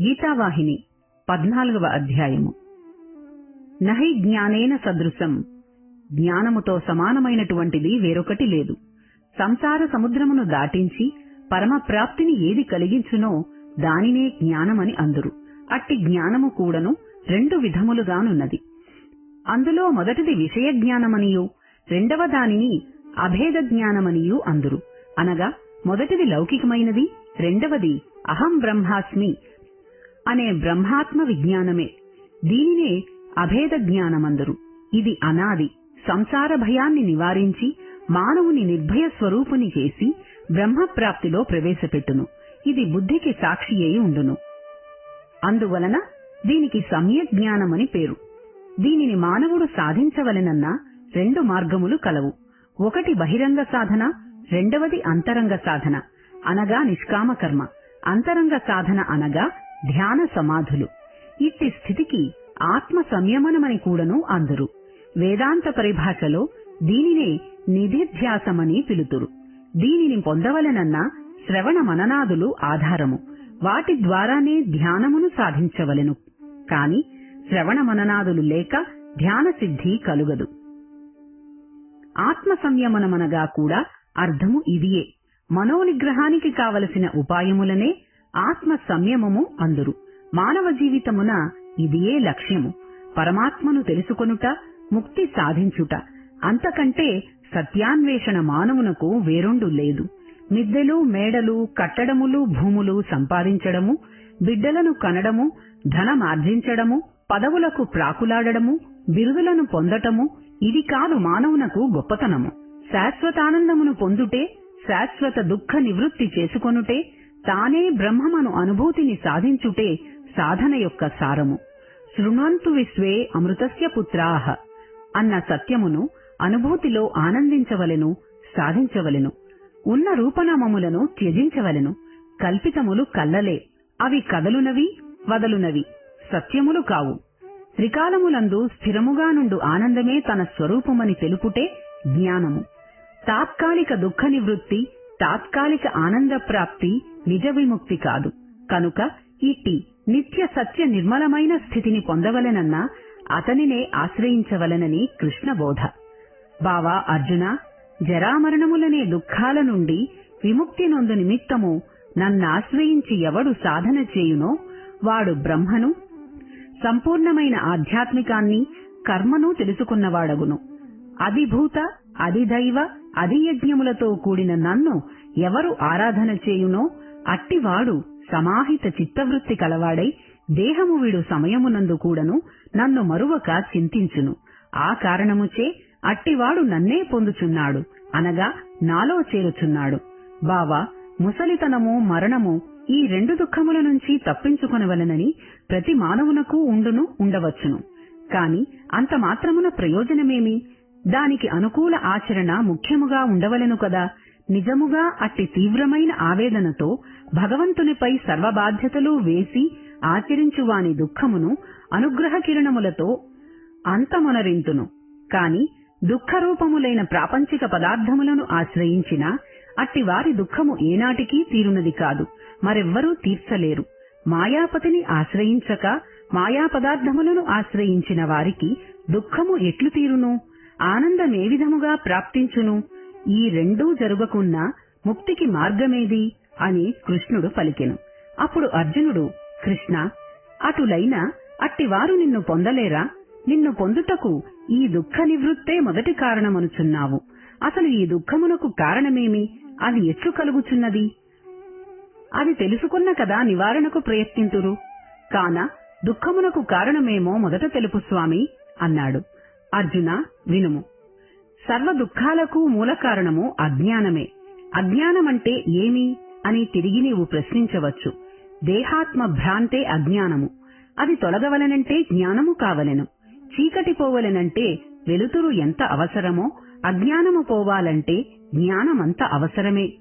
గీతావాహిని పద్నాలుగవ అధ్యాయము. నహి జ్ఞానేన సదృశం. జ్ఞానముతో సమానమైనటువంటిది వేరొకటి లేదు. సంసార సముద్రమును దాటించి పరమ ప్రాప్తిని ఏది కలిగించునో దానినే జ్ఞానమని అందురు. అట్టి జ్ఞానము కూడను రెండు విధములుగానున్నది. అందులో మొదటిది విషయ జ్ఞానమనియు రెండవ దానిని అభేద జ్ఞానమనియు అందురు. అనగా మొదటిది లౌకికమైనది రెండవది అహం బ్రహ్మాస్మి అనే బ్రహ్మాత్మ విజ్ఞానమే. దీనినే అభేద జ్ఞానమందరు ఇది అనాది సంసార భయాన్ని నివారించి మానవుని నిర్భయ స్వరూపుని చేసి బ్రహ్మప్రాప్తిలో ప్రవేశపెట్టును. ఇది బుద్ధికి సాక్షి అయి ఉండును. అందువలన దీనికి సమ్య జ్ఞానమని పేరు. దీనిని మానవుడు సాధించవలెనన్న రెండు మార్గములు కలవు. ఒకటి బహిరంగ సాధన రెండవది అంతరంగ సాధన అనగా నిష్కామ కర్మ. అంతరంగ సాధన అనగా ధ్యాన సమాధులు. ఇట్టి స్థితికి ఆత్మ సంయమనమని కూడాను అందరు. వేదాంత పరిభాషలో దీనినే నిధిధ్యాసమని పిలుతురు. దీనిని పొందవలెనన్న శ్రవణ మననాదులు ఆధారము. వాటి ద్వారానే ధ్యానమును సాధించవలెను. కాని శ్రవణ మననాదులు లేక ధ్యాన సిద్ధి కలుగదు. ఆత్మ సంయమనమనగా కూడా అర్థము ఇదియే. మనోనిగ్రహానికి కావలసిన ఉపాయములనే ఆత్మ సంయమము అందురు. మానవ జీవితమున ఇదియే లక్ష్యము. పరమాత్మను తెలుసుకొనుట ముక్తి సాధించుట. అంతకంటే సత్యాన్వేషణ మానవునకు వేరొండు లేదు. మిద్దెలు మేడలు కట్టడములు భూములు సంపాదించడము బిడ్డలను కనడము ధనమార్జించడము పదవులకు ప్రాకులాడడము బిరుదులను పొందటము ఇది కాదు మానవునకు గొప్పతనము. శాశ్వతానందమును పొందుటే శాశ్వత దుఃఖ నివృత్తి చేసుకొనుటే తానే బ్రహ్మమను అనుభూతిని సాధించుటే సాధన యొక్క సారము. శృణ్వంతు విశ్వే అమృతస్య పుత్రాహ అన్న సత్యమును అనుభూతిలో ఆనందించవలెను సాధించవలెను. ఉన్న రూపనామములను త్యజించవలెను. కల్పితములు కల్లలే. అవి కదలునవి వదలునవి. సత్యములు కావు. త్రికాలములందు స్థిరముగా నుండు ఆనందమే తన స్వరూపమని తెలుపుటే జ్ఞానము. తాత్కాలిక దుఃఖ నివృత్తి తాత్కాలిక ఆనంద ప్రాప్తి నిజ విముక్తి కాదు. కనుక ఇట్టి నిత్య సత్య నిర్మలమైన స్థితిని పొందవలెనన్నా అతనినే ఆశ్రయించవలెనని కృష్ణ బోధ. బావా అర్జున జరామరణములనే దుఃఖాల నుండి విముక్తి నొందు నిమిత్తము నన్నాశ్రయించి ఎవడు సాధన చేయునో వాడు బ్రహ్మను సంపూర్ణమైన ఆధ్యాత్మికాన్ని కర్మను తెలుసుకున్నవాడగును. అధిభూత అధిదైవ అధియజ్ఞములతో కూడిన నన్ను ఎవరు ఆరాధన చేయునో అట్టివాడు సమాహిత చిత్తవృత్తి కలవాడై దేహము వీడు సమయమునందు కూడను నన్ను మరువక చింతించును. ఆ కారణముచే అట్టివాడు నన్నే పొందుచున్నాడు అనగా నాలో చేరుచున్నాడు. బావా ముసలితనము మరణము ఈ రెండు దుఃఖముల నుంచి తప్పించుకొనవలనని ప్రతి మానవునకు ఉండును ఉండవచ్చును. కాని అంత మాత్రమున ప్రయోజనమేమి? దానికి అనుకూల ఆచరణ ముఖ్యముగా ఉండవలెను కదా. నిజముగా అట్టి తీవ్రమైన ఆవేదనతో భగవంతునిపై సర్వబాధ్యతలు వేసి ఆచరించువాని దుఃఖమును అనుగ్రహ కిరణములతో అంతమొనరింతును. కాని దుఃఖరూపములైన ప్రాపంచిక పదార్థములను ఆశ్రయించిన అట్టి వారి దుఃఖము ఏనాటికీ తీరునది కాదు. మరెవ్వరూ తీర్చలేరు. మాయాపతిని ఆశ్రయించక మాయా పదార్థములను ఆశ్రయించిన వారికి దుఃఖము ఎట్లు తీరును? ఆనందమే విధముగా ప్రాప్తించును? ఈ రెండూ జరుగకున్నా ముక్తికి మార్గమేది? అని కృష్ణుడు పలికెను. అప్పుడు అర్జునుడు కృష్ణ అటులైన అట్టివారు నిన్ను పొందలేరా? నిన్ను పొందుటకు ఈ దుఃఖ నివృత్తే మొదటి కారణమనుచున్నావు. అసలు ఈ దుఃఖమునకు కారణమేమి? అది ఎట్లు కలుగుచున్నది? అది తెలుసుకున్న కదా నివారణకు ప్రయత్నింతురు. కాన దుఃఖమునకు కారణమేమో మొదట తెలుపు స్వామి అన్నాడు. అర్జున వినుము. సర్వ దుఃఖాలకు మూల కారణము అజ్ఞానమే. అజ్ఞానమంటే ఏమి అని తిరిగి నీవు ప్రశ్నించవచ్చు. దేహాత్మ భ్రాంతే అజ్ఞానము. అది తొలగవలనంటే జ్ఞానము కావలెను. చీకటి పోవలెనంటే వెలుతురు ఎంత అవసరమో అజ్ఞానము పోవాలంటే జ్ఞానమంత అవసరమే.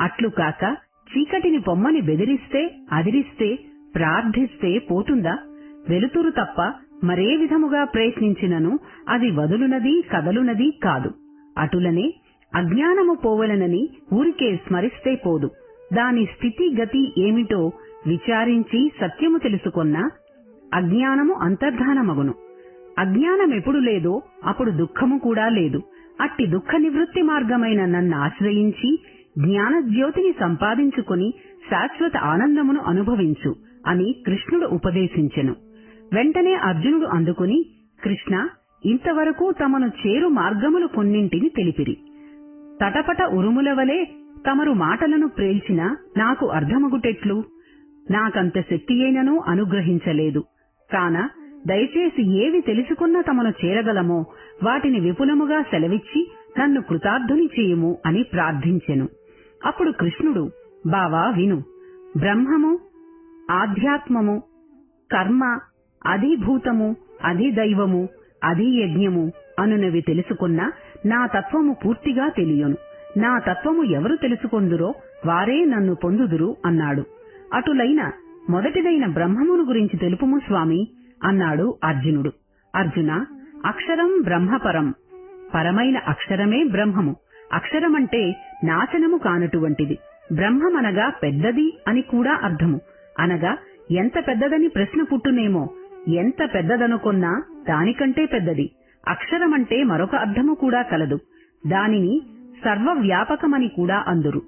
అట్లు కాక చీకటిని బొమ్మని బెదిరిస్తే అదిరిస్తే ప్రార్థిస్తే పోతుందా? వెలుతురు తప్ప మరే విధముగా ప్రయత్నించినను అది వదులునది కదలునది కాదు. అటులనే అజ్ఞానము పోవలనని ఊరికే స్మరిస్తే పోదు. దాని స్థితి గతి ఏమిటో విచారించి సత్యము తెలుసుకొన్నా అజ్ఞానము అంతర్ధానమగును. అజ్ఞానమెప్పుడు లేదో అప్పుడు దుఃఖము కూడా లేదు. అట్టి దుఃఖ నివృత్తి మార్గమైన నన్ను ఆశ్రయించి జ్ఞానజ్యోతిని సంపాదించుకుని శాశ్వత ఆనందమును అనుభవించు అని కృష్ణుడు ఉపదేశించెను. వెంటనే అర్జునుడు అందుకుని కృష్ణ ఇంతవరకు తమను చేరు మార్గములు కొన్నింటిని తెలిపిరి. తటపట ఉరుముల వలె తమరు మాటలను ప్రేల్చినా నాకు అర్థమగుటెట్లు? నాకంత శక్తియేనను అనుగ్రహించలేదు. కాన దయచేసి ఏవి తెలుసుకున్న తమను చేరగలమో వాటిని విపులముగా సెలవిచ్చి నన్ను కృతార్థుని చేయుము అని ప్రార్థించెను. అప్పుడు కృష్ణుడు బావా విను. బ్రహ్మము ఆధ్యాత్మము కర్మ అధిభూతము అధిదైవము అధియజ్ఞము అనునవి తెలుసుకున్న నా తత్వము పూర్తిగా తెలియను. నా తత్వము ఎవరు తెలుసుకొందురో వారే నన్ను పొందుదురు అన్నాడు. అటులైన మొదటిదైన బ్రహ్మమును గురించి తెలుపుము స్వామి అన్నాడు అర్జునుడు. అర్జున అక్షరం బ్రహ్మపరం. పరమైన అక్షరమే బ్రహ్మము. అక్షరమంటే నాశనము కానటువంటిది. బ్రహ్మమనగా పెద్దది అని కూడా అర్థము. అనగా ఎంత పెద్దదని ప్రశ్న పుట్టునేమో ఎంత పెద్దదనుకున్నా దానికంటే పెద్దది. అక్షరమంటే మరొక అర్థము కూడా కలదు. దానిని సర్వవ్యాపకమని కూడా అందురు.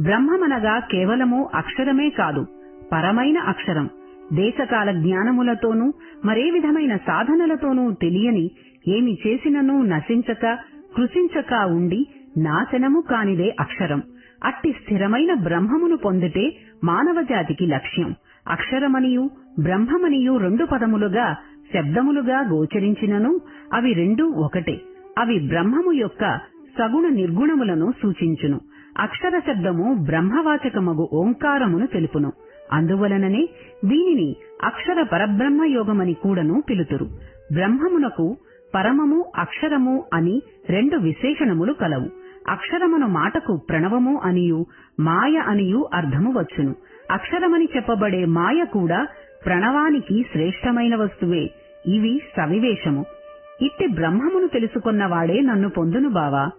బ్రహ్మమనగా కేవలము అక్షరమే కాదు పరమైన అక్షరం. దేశకాల జ్ఞానములతోనూ మరే విధమైన సాధనలతోనూ తెలియని ఏమి చేసిననూ నశించక కృషించక ఉండి నాశనము కానిదే అక్షరం. అట్టి స్థిరమైన బ్రహ్మమును పొందితే మానవ జాతికి లక్ష్యం. అక్షరమనియు బ్రహ్మమనియు రెండు పదములుగా శబ్దములుగా గోచరించినను అవి రెండూ ఒకటే. అవి బ్రహ్మము యొక్క సగుణ నిర్గుణములను సూచించును. అక్షర శబ్దము బ్రహ్మవాచకమగు ఓంకారమును తెలుపును. అందువలననే దీనిని అక్షర పరబ్రహ్మ యోగమని కూడాను పిలుతురు. బ్రహ్మమునకు పరమము అక్షరము అని రెండు విశేషణములు కలవు. అక్షరమును మాటకు ప్రణవము అనియు మాయ అనియు అర్థము వచ్చును. అక్షరమని చెప్పబడే మాయ కూడా ప్రణవానికి శ్రేష్టమైన వస్తువే. ఇవి సవివేశము. ఇట్టి బ్రహ్మమును తెలుసుకున్నవాడే నన్ను పొందును బావా.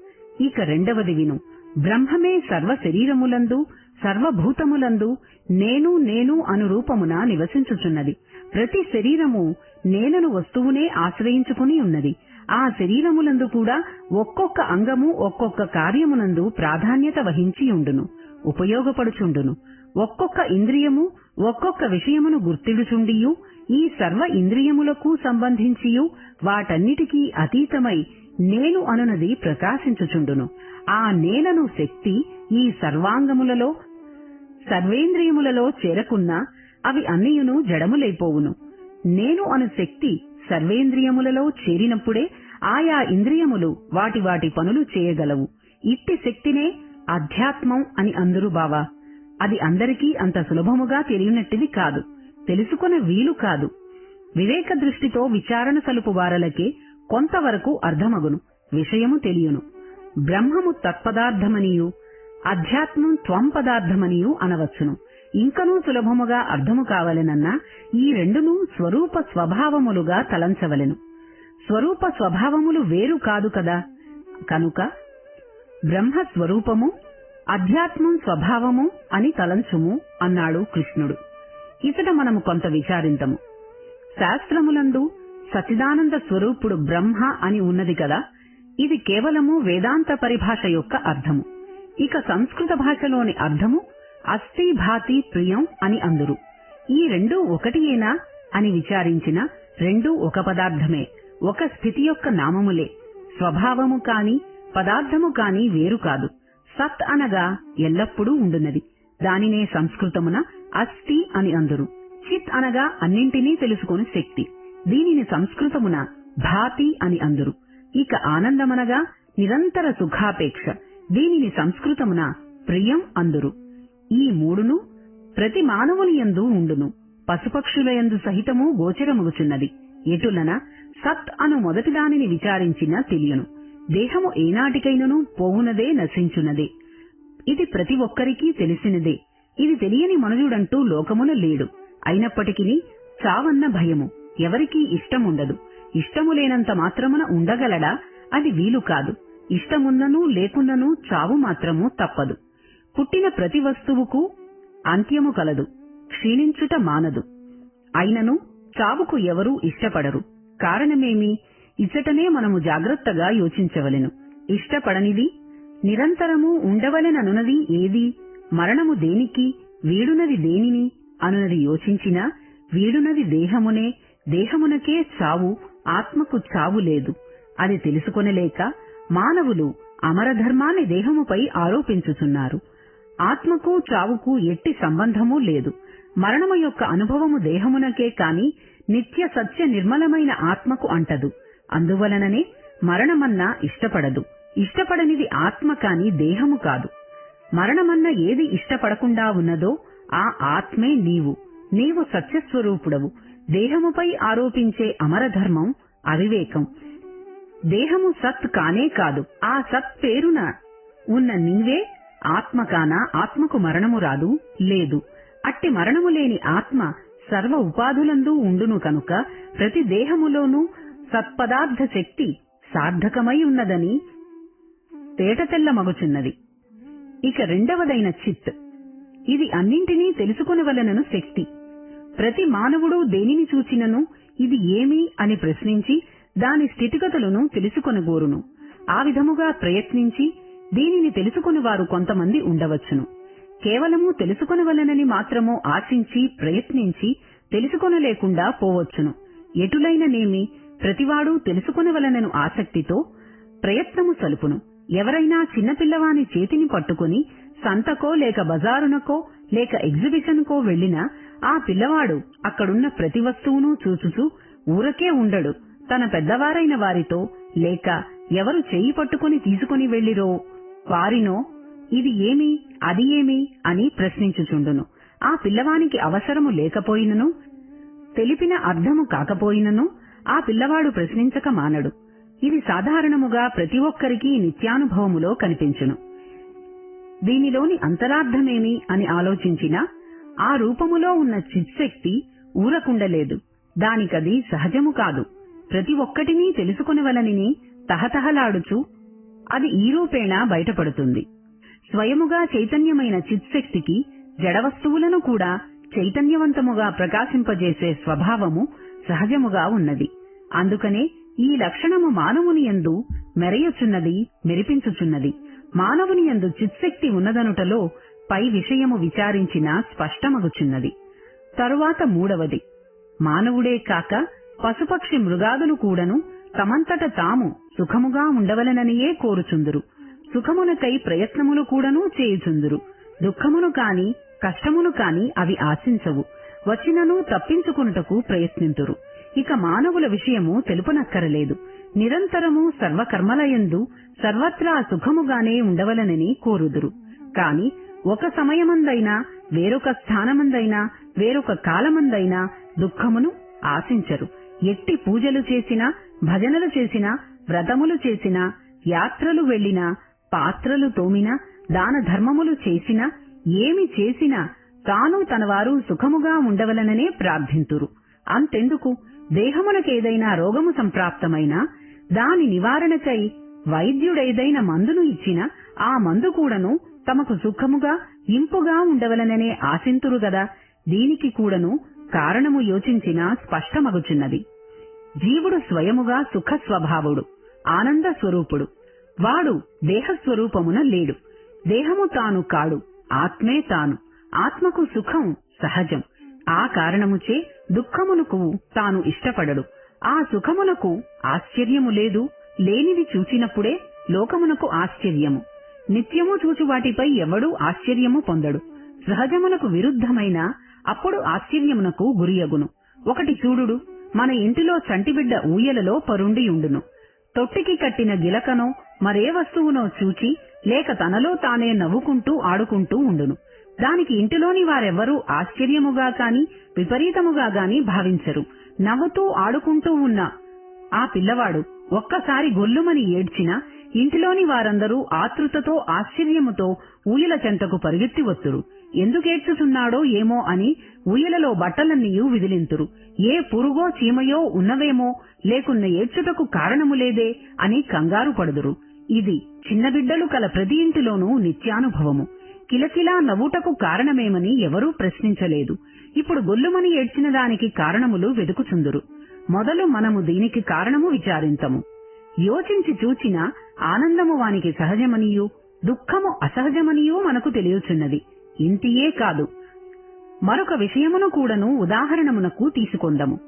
ఇక రెండవది విను. బ్రహ్మమే సర్వ శరీరములందు సర్వభూతములందు నేను నేను అను రూపమున నివసించుచున్నది. ప్రతి శరీరము నేనను వస్తువునే ఆశ్రయించుకుని ఉన్నది. ఆ శరీరములందు కూడా ఒక్కొక్క అంగము ఒక్కొక్క కార్యమునందు ప్రాధాన్యత వహించి ఉండును ఉపయోగపడుచుండును. ఒక్కొక్క ఇంద్రియము ఒక్కొక్క విషయమును గుర్తిడుచుండియు ఈ సర్వ ఇంద్రియములకు సంబంధించియు వాటన్నిటికీ అతీతమై నేను అనునది ప్రకాశించుచుండును. ఆ నేనను శక్తి ఈ సర్వాంగములలో సర్వేంద్రియములలో చేరకున్నా అవి అన్నియును జడములైపోవును. నేను అను శక్తి సర్వేంద్రియములలో చేరినప్పుడే ఆయా ఇంద్రియములు వాటి వాటి పనులు చేయగలవు. ఇట్టి శక్తినే అధ్యాత్మం అని అందరూ బావా. అది అందరికీ అంత సులభముగా తెలియనట్టిది కాదు. తెలుసుకునే వీలు కాదు. వివేక దృష్టితో విచారణ సలుపు వారలకే కొంతవరకు అర్థమగును. విషయము తెలియను. బ్రహ్మము తత్పదార్థమనియు అధ్యాత్మం త్వం పదార్థమనియు అనవచ్చును. ఇంకనూ సులభముగా అర్థము కావలెనన్నా ఈ రెండును స్వరూప స్వభావములుగా తలంచవలెను. స్వరూప స్వభావములు వేరు కాదు కదా. కనుక బ్రహ్మ స్వరూపము అధ్యాత్మం స్వభావము అని తలంచుము అన్నాడు కృష్ణుడు. ఇతట మనము కొంత విచారింతము. శాస్త్రములందు సచిదానంద స్వరూపుడు బ్రహ్మ అని ఉన్నది కదా. ఇది కేవలము వేదాంత పరిభాష యొక్క అర్థము. ఇక సంస్కృత భాషలోని అర్థము అస్థి భాతి ప్రియం అని అందురు. ఈ రెండూ ఒకటియేనా అని విచారించిన రెండూ ఒక పదార్థమే ఒక స్థితి యొక్క నామములే. స్వభావము కాని పదార్థము కాని వేరు కాదు. సత్ అనగా ఎల్లప్పుడూ ఉండునది దానినే సంస్కృతమున అస్థి అని అందురు. చిత్ అనగా అన్నింటినీ తెలుసుకుని శక్తి. దీనిని సంస్కృతమున భాతి అని అందురు. ఇక ఆనందమనగా నిరంతర సుఖాపేక్ష. దీనిని సంస్కృతమున ప్రియం అందురు. ఈ మూడును ప్రతి మానవుని యందు ఉండును. పశుపక్షుల యందు సహితము గోచరమగుచున్నది ఎటులన సత్ అను మొదటి దానిని విచారించిన తెలియను. దేహము ఏనాటికైనను పోవునదే నశించున్నదే ఇది ప్రతి ఒక్కరికీ తెలిసినదే. ఇది తెలియని మనుజుడంటూ లోకమున లేడు. అయినప్పటికీ చావన్న భయము. ఎవరికీ ఇష్టముండదు. ఇష్టము లేనంత మాత్రమున ఉండగలడా? అది వీలు కాదు ఇష్టమున్ననూ లేకున్ననూ చావు మాత్రము తప్పదు. పుట్టిన ప్రతి వస్తువుకు అంత్యము కలదు క్షీణించుట మానదు. అయినను చావుకు ఎవరూ ఇష్టపడరు. కారణమేమి? ఇచ్చటనే మనము జాగ్రత్తగా యోచించవలెను. ఇష్టపడనిది నిరంతరము ఉండవలెననున్నది ఏది? మరణము దేనికి? వీడునది దేనిని? అనునది యోచించినా వీడునది దేహమునే దేహమునకే చావు ఆత్మకు చావు లేదు. అది తెలుసుకొనలేక మానవులు అమరధర్మాన్ని దేహముపై ఆరోపించుచున్నారు. ఆత్మకు చావుకు ఎట్టి సంబంధమూ లేదు. మరణము యొక్క అనుభవము దేహమునకే కాని నిత్య సత్య నిర్మలమైన ఆత్మకు అంటదు. అందువలననే మరణమన్నా ఇష్టపడదు. ఇష్టపడనిది ఆత్మ కాని దేహము కాదు. మరణమన్న ఏది ఇష్టపడకుండా ఉన్నదో ఆ ఆత్మే నీవు. నీవు సత్యస్వరూపుడవు. దేహముపై ఆరోపించే అమరధర్మం అవివేకం. దేహము సత్ కానే కాదు. ఆ సత్ పేరున ఉన్న నీవే ఆత్మకాన ఆత్మకు మరణము రాదు లేదు. అట్టి మరణము లేని ఆత్మ సర్వ ఉపాధులందు ఉండును కనుక ప్రతి దేహములోనూ సత్పదార్థ శక్తి సార్థకమై ఉన్నదని తేటతెల్లమగుచున్నది ఇక రెండవదైన చిత్. ఇది అన్నింటినీ తెలుసుకునవలనను శక్తి. ప్రతి మానవుడు దేనిని చూచినను ఇది ఏమి అని ప్రశ్నించి దాని స్థితిగతులను తెలుసుకొనగోరును. ఆ విధముగా ప్రయత్నించి దీనిని తెలుసుకుని వారు కొంతమంది ఉండవచ్చును. కేవలము తెలుసుకొనవలనని మాత్రము ఆశించి ప్రయత్నించి తెలుసుకొనలేకుండా పోవచ్చును. ఎటులైననేమి ప్రతివాడు తెలుసుకొనవలనను ఆసక్తితో ప్రయత్నము సలుపును. ఎవరైనా చిన్నపిల్లవాని చేతిని పట్టుకుని సంతకో లేక బజారునకో లేక ఎగ్జిబిషన్కో వెళ్ళినా ఆ పిల్లవాడు అక్కడున్న ప్రతి వస్తువును చూచుచూ ఊరకే ఉండడు. తన పెద్దవారైన వారితో లేక ఎవరు చేయి పట్టుకుని తీసుకుని వెళ్ళిరో వారినో ఇది ఏమి? అది ఏమి? అని ప్రశ్నించుచుండును. ఆ పిల్లవానికి అవసరము లేకపోయినను? తెలిపిన అర్థము కాకపోయినను? ఆ పిల్లవాడు ప్రశ్నించక మానడు. ఇది సాధారణముగా ప్రతి ఒక్కరికి నిత్యానుభవములో కనిపించును. దీనిలోని అంతరార్థమేమి అని ఆలోచించినా ఆ రూపములో ఉన్న చిత్శక్తి ఊరకుండలేదు. దానికది సహజము కాదు. ప్రతి ఒక్కటినీ తెలుసుకునవలనిని తహతహలాడుచు అది ఈ రూపేణా బయటపడుతుంది. స్వయముగా చైతన్యమైన చిత్శక్తికి జడవస్తువులను కూడా చైతన్యవంతముగా ప్రకాశింపజేసే స్వభావము సహజముగా ఉన్నది. అందుకనే ఈ లక్షణము మానవుని యందు మెరయుచున్నది మెరిపించుచున్నది. మానవుని యందు చిత్శక్తి ఉన్నదనుటలో పై విషయము విచారించిన స్పష్టమగుచున్నది. తరువాత మూడవది. మానవుడే కాక పశుపక్షి మృగాదులు కూడను తమంతట తాము సుఖముగా ఉండవలననియే కోరుచుందురు. సుఖమునకై ప్రయత్నములు కూడాను చేయుచుందురు. దుఃఖమును కాని కష్టమును కాని అవి ఆశించవు. వచ్చినను తప్పించుకున్నటకు ప్రయత్నింతురు. ఇక మానవుల విషయము తెలుపనక్కరలేదు. నిరంతరము సర్వకర్మలయందు సర్వత్రా సుఖముగానే ఉండవలనని కోరుదురు. కాని ఒక సమయమందైనా వేరొక స్థానమందైనా వేరొక కాలమందైనా దుఃఖమును ఆశించరు. ఎట్టి పూజలు చేసినా భజనలు చేసినా వ్రతములు చేసినా యాత్రలు వెళ్ళినా పాత్రలు తోమినా దాన ధర్మములు చేసినా ఏమి చేసినా తాను తనవారు సుఖముగా ఉండవలననే ప్రార్థింతురు. అంతెందుకు? దేహమునకేదైనా రోగము సంప్రాప్తమైనా దాని నివారణకై వైద్యుడేదైనా మందును ఇచ్చిన ఆ మందు కూడాను తమకు సుఖముగా ఇంపుగా ఉండవలననే ఆశింతురు గదా? దీనికి కూడాను కారణము యోచించిన స్పష్టమగుచున్నది. జీవుడు స్వయముగా సుఖ స్వభావుడు ఆనంద స్వరూపుడు వాడు దేహస్వరూపమున లేడు. దేహము తాను కాడు ఆత్మే తాను. ఆత్మకు సుఖం సహజం. ఆ కారణముచే దుఃఖమునకు తాను ఇష్టపడడు. ఆ సుఖమునకు ఆశ్చర్యము లేదు లేనిది చూచినప్పుడే లోకమునకు ఆశ్చర్యము. నిత్యము చూచి వాటిపై ఎవడూ ఆశ్చర్యము పొందడు. సహజమునకు విరుద్ధమైన అప్పుడు ఆశ్చర్యమునకు గురియగును ఒకటి చూడుడు. మన ఇంటిలో చంటిబిడ్డ ఊయలలో పరుండియుండును తొట్టికి కట్టిన గిలకనో మరే వస్తువునో చూచి లేక తనలో తానే నవ్వుకుంటూ ఆడుకుంటూ ఉండును. దానికి ఇంటిలోని వారెవ్వరూ ఆశ్చర్యముగా కాని విపరీతముగా గాని భావించరు. నవ్వుతూ ఆడుకుంటూ ఉన్న ఆ పిల్లవాడు ఒక్కసారి గొల్లుమని ఏడ్చినా ఇంటిలోని వారందరూ ఆతృతతో ఆశ్చర్యముతో ఊయల చెంతకు పరిగెత్తి వత్తురు. ఎందుకేడ్చుతున్నాడో ఏమో అని ఉయ్యలలో బట్టలన్నీయూ విదిలింతురు. ఏ పురుగో చీమయో ఉన్నవేమో లేకున్న ఏడ్చుటకు కారణము లేదే అని కంగారు పడుదురు. ఇది చిన్న బిడ్డలు కల ప్రతి ఇంటిలోనూ నిత్యానుభవము. కిలకిలా నవ్వుటకు కారణమేమని ఎవరూ ప్రశ్నించలేదు. ఇప్పుడు గొల్లుమని ఏడ్చిన దానికి కారణములు వెదుకుచుందురు. మొదలు మనము దీనికి కారణము విచారింతము. యోచించి చూచిన ఆనందము వానికి సహజమనియూ దుఃఖము అసహజమనియూ మనకు తెలియచున్నది. ఇంటియే కాదు. మరొక విషయమును కూడాను ఉదాహరణమునకు తీసుకొందము.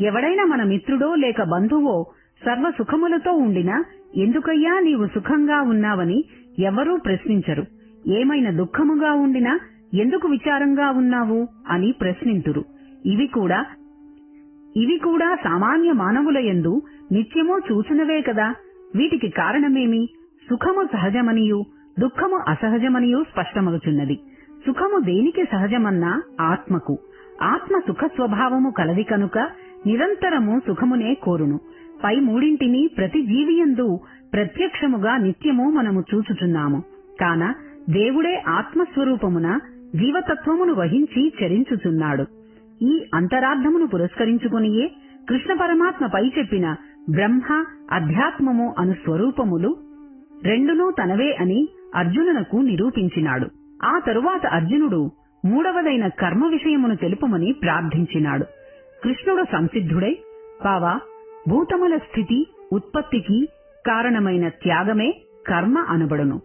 ఎవడైనా మన మిత్రుడో లేక బంధువో సర్వ సుఖములతో ఉండినా ఎందుకయ్యా నీవు సుఖంగా ఉన్నావని ఎవరూ ప్రశ్నించరు. ఏమైనా దుఃఖముగా ఉండినా ఎందుకు విచారంగా ఉన్నావు అని ప్రశ్నింతురు. ఇవి కూడా ఇవి కూడా సామాన్య మానవుల యందు నిత్యమూ చూసినవే కదా. వీటికి కారణమేమి? సుఖము సహజమనియు. దుఃఖము అసహజమనియు స్పష్టమగుచున్నది. సుఖము దేనికి సహజమన్నా ఆత్మకు. ఆత్మ సుఖ స్వభావము కలది కనుక నిరంతరము సుఖమునే కోరును. పై మూడింటిని ప్రతి జీవియందు ప్రత్యక్షముగా నిత్యము మనము చూచుచున్నాము. కాన దేవుడే ఆత్మస్వరూపమున జీవతత్వమును వహించి చరించుచున్నాడు. ఈ అంతరార్థమును పురస్కరించుకునియే కృష్ణ పరమాత్మ పై చెప్పిన బ్రహ్మ అధ్యాత్మము అను స్వరూపములు రెండునూ తనవే అని అర్జునునకు నిరూపించినాడు. ఆ తరువాత అర్జునుడు మూడవదైన కర్మ విషయమును తెలుపమని ప్రార్థించినాడు. కృష్ణుడు సంసిద్ధుడై బావా భూతముల స్థితి ఉత్పత్తికి కారణమైన త్యాగమే కర్మ అనబడును.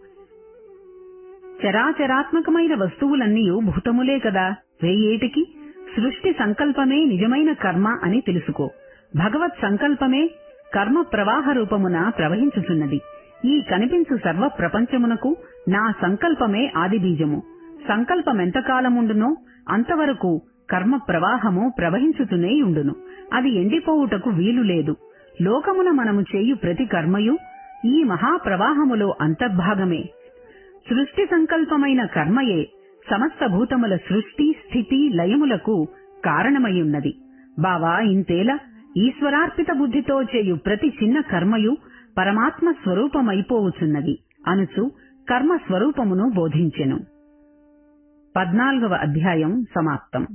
చరాచరాత్మకమైన వస్తువులన్నీ భూతములే కదా. వేయేటికి సృష్టి సంకల్పమే నిజమైన కర్మ అని తెలుసుకో. భగవత్ సంకల్పమే కర్మ ప్రవాహ రూపమున ప్రవహించుచున్నది. ఈ కనిపించు సర్వ ప్రపంచమునకు నా సంకల్పమే ఆది బీజము సంకల్పమెంతకాలముండునో అంతవరకు కర్మ ప్రవాహము ప్రవహించుతూనే ఉండును. అది ఎండిపోవుటకు వీలు లేదు. లోకమున మనము చేయు ప్రతి కర్మయు ఈ మహాప్రవాహములో అంతర్భాగమే. సృష్టి సంకల్పమైన కర్మయే సమస్త భూతముల సృష్టి స్థితి లయములకు కారణమయ్యున్నది. బావా ఇంతేలా ఈశ్వరార్పిత బుద్ధితో చేయు ప్రతి చిన్న కర్మయు పరమాత్మ స్వరూపమైపోవుచున్నది. అనుచు కర్మ స్వరూపమును బోధించెను. పద్నాలుగవ అధ్యాయం సమాప్తం.